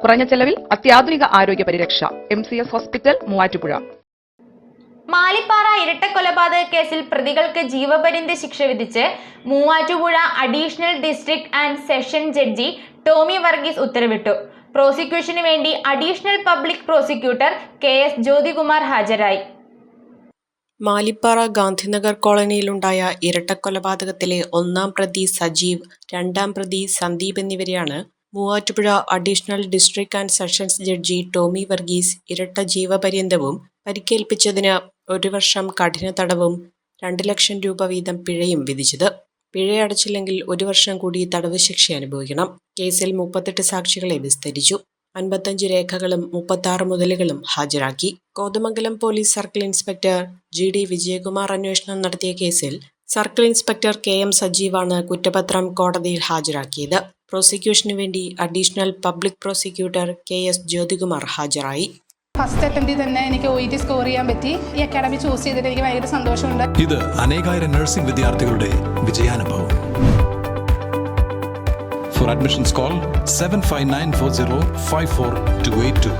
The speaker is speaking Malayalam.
കുറഞ്ഞ ചെലവിൽ അത്യാധുനിക ആരോഗ്യ പരിരക്ഷ. M C S hospital Muvattupuzha. Malippara ഇരട്ട കൊലപാതക കേസിൽ പ്രതികൾക്ക് ജീവപര്യന്ത ശിക്ഷ വിധിച്ച് Muvattupuzha additional district and session judge Tomy Varghese ഉത്തരവിട്ടു. പ്രോസിക്യൂഷന് വേണ്ടി additional public prosecutor K S Jyothikumar ഹാജരായി. മാലിപ്പാറ ഗാന്ധിനഗർ കോളനിയിലുണ്ടായ ഇരട്ടക്കൊലപാതകത്തിലെ ഒന്നാം പ്രതി സജീവ് രണ്ടാം പ്രതി സന്ദീപ് എന്നിവരെയാണ് Muvattupuzha additional district and sessions judge Tomy Varghese ഇരട്ട ജീവപര്യന്തവും പരിക്കേൽപ്പിച്ചതിന് ഒരു വർഷം കഠിന തടവും രണ്ട് ലക്ഷം രൂപ വീതം പിഴയും വിധിച്ചത്. പിഴയടച്ചില്ലെങ്കിൽ ഒരു വർഷം കൂടി തടവ് ശിക്ഷ അനുഭവിക്കണം. കേസിൽ മുപ്പത്തെട്ട് സാക്ഷികളെ വിസ്തരിച്ചു. അൻപത്തഞ്ച് രേഖകളും മുപ്പത്താറ് മുതലുകളും ഹാജരാക്കി. Kothamangalam police circle inspector G D Vijayakumar അന്വേഷണം നടത്തിയ കേസിൽ സർക്കിൾ ഇൻസ്പെക്ടർ കെ എം സജീവാണ് കുറ്റപത്രം കോടതിയിൽ ഹാജരാക്കിയത്. പ്രോസിക്യൂഷനു വേണ്ടി additional public prosecutor K S Jyothikumar ഹാജരായി. ഫസ്റ്റ് അറ്റംപ്റ്റിൽ തന്നെ എനിക്ക് ഒ ടി സ്കോർ ചെയ്യാൻ പറ്റി. ഈ അക്കാഡമി ചൂസ് ചെയ്തിട്ട് എനിക്ക് ഭയങ്കര സന്തോഷമുണ്ട്. ഇത് അനേകായിരം നഴ്സിംഗ് വിദ്യാർത്ഥികളുടെ വിജയാനുഭവം. For admissions call seven five nine four zero five four two eight two